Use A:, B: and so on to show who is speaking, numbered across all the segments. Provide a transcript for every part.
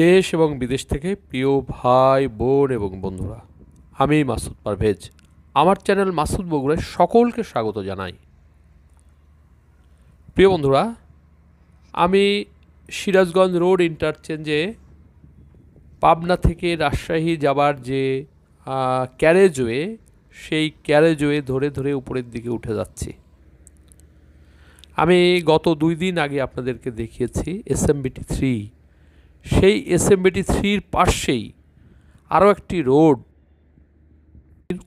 A: দেশ এবং বিদেশ থেকে প্রিয় ভাই, বোন এবং বন্ধুরা, আমি মাসুদ পারভেজ। আমার চ্যানেল মাসুদ বগুড়ায় সকলকে স্বাগত জানাই। প্রিয় বন্ধুরা, আমি সিরাজগঞ্জ রোড ইন্টারচেঞ্জে পাবনা থেকে রাজশাহী যাবার যে ক্যারেজওয়ে, সেই ক্যারেজওয়ে ধরে ধরে উপরের দিকে উঠে যাচ্ছি। আমি গত দুই দিন আগে আপনাদেরকে দেখিয়েছি এসএমবিটি থ্রি সেই এসএমবিটি থ্রির পাশেই আরও একটি রোড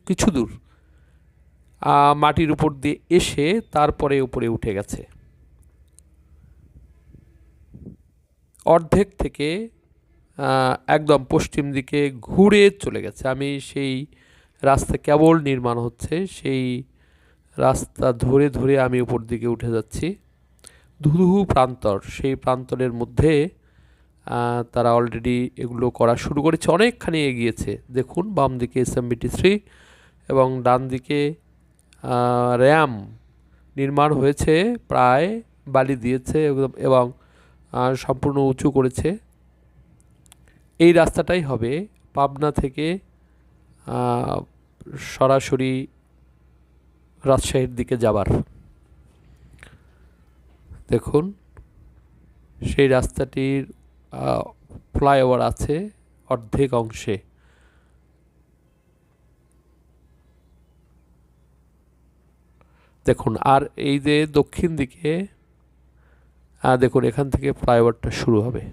A: কিছু দূর মাটির উপর দিয়ে এসে তারপরে উপরে উঠে গেছে। অর্ধেক থেকে একদম পশ্চিম দিকে ঘুরে চলে গেছে। আমি সেই রাস্তা কেবল নির্মাণ হচ্ছে, সেই রাস্তা ধরে ধরে আমি উপর দিকে উঠে যাচ্ছি। ধুধুহু প্রান্তর, সেই প্রান্তরের মধ্যে তারা অলরেডি এগুলো করা শুরু করেছে, অনেকখানি এগিয়েছে। দেখুন, বাম দিকে এসএমবিটি থ্রি এবং ডান দিকে র্যাম নির্মাণ হয়েছে, প্রায় বালি দিয়েছে এবং- সম্পূর্ণ উঁচু করেছে। এই রাস্তাটাই হবে পাবনা থেকে সরাসরি রাজশাহীর দিকে যাবার। দেখুন, সেই রাস্তাটির ফ্লাইওভার আছে অর্ধেক অংশে। দেখুন, আর এই যে দক্ষিণ দিকে দেখুন, এখান থেকে ফ্লাইওভারটা শুরু হবে।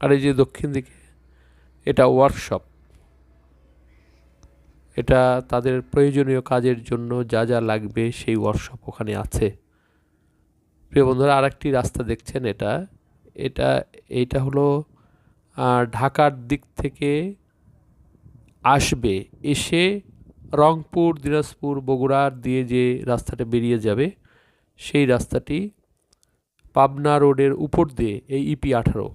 A: আর এই যে দক্ষিণ দিকে, এটা ওয়ার্কশপ এটা তাদের প্রয়োজনীয় কাজের জন্য যা যা লাগবে সেই ওয়ার্কশপ ওখানে আছে। প্রিয় বন্ধুরা, আরেকটি রাস্তা দেখছেন এটা। এটা এইটা হলো ঢাকার দিক থেকে আসবে, এসে রংপুর, দিনাজপুর বগুড়ার দিয়ে যে রাস্তাটা বেরিয়ে যাবে, সেই রাস্তাটি পাবনা রোডের উপর দিয়ে, এই ইপি আঠারো।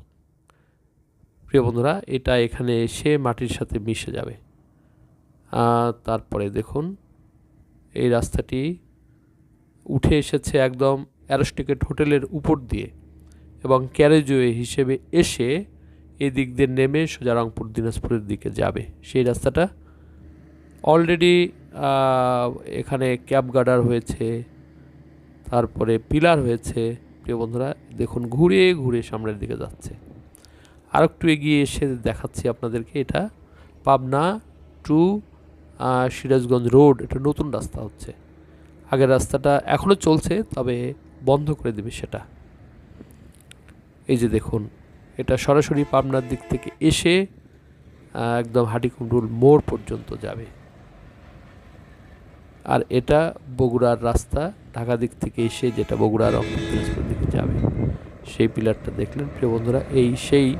A: প্রিয় বন্ধুরা, এটা এখানে এসে মাটির সাথে মিশে যাবে। তারপরে দেখুন, এই রাস্তাটি উঠে এসেছে একদম অ্যারোস্টিকেট হোটেলের উপর দিয়ে এবং ক্যারেজওয়ে হিসেবে এসে এই দিক দিয়ে নেমে সোজা রংপুর, দিনাজপুরের দিকে যাবে। সেই রাস্তাটা অলরেডি এখানে ক্যাব গার্ডার হয়েছে, তারপরে পিলার হয়েছে। প্রিয় বন্ধুরা, দেখুন ঘুরে ঘুরে সামনের দিকে যাচ্ছে। আর একটু এগিয়ে এসে দেখাচ্ছি আপনাদেরকে, এটা পাবনা টু সিরাজগঞ্জ রোড, এটা নতুন রাস্তা হচ্ছে। আগের রাস্তাটা এখনও চলছে, তবে বন্ধ করে দেবে সেটা। এই যে দেখুন, এটা সরাসরি পাবনার দিক থেকে এসে একদম হাটিকুমরুল মোড় পর্যন্ত যাবে। আর এটা বগুড়ার রাস্তা, ঢাকা দিক থেকে এসে যেটা বগুড়া রংপুর দিনাজপুর দিকে যাবে। সেই পিলারটা দেখলেন, প্রিয় বন্ধুরা, এই সেই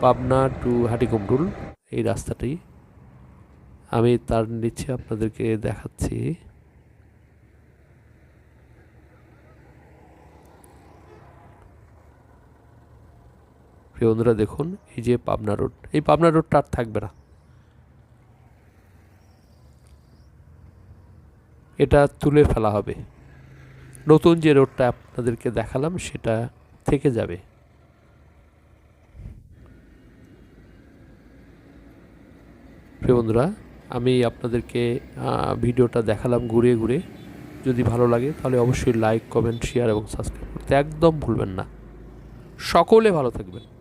A: পাবনা টু হাটিকুমরুল এই রাস্তাটি আমি তার নিচে আপনাদেরকে দেখাচ্ছি। প্রিয় বন্ধুরা, দেখুন, এই যে পাবনা রোড। এই পাবনা রোডটা আর থাকবে না। এটা তুলে ফেলা হবে। নতুন যে রোডটা আপনাদেরকে দেখালাম, সেটা থেকে যাবে। প্রিয় বন্ধুরা আমি আপনাদেরকে ভিডিওটা দেখালাম ঘুরে ঘুরে যদি ভালো লাগে তাহলে অবশ্যই লাইক কমেন্ট শেয়ার এবং সাবস্ক্রাইব করতে একদম ভুলবেন না। সকলে ভালো থাকবেন।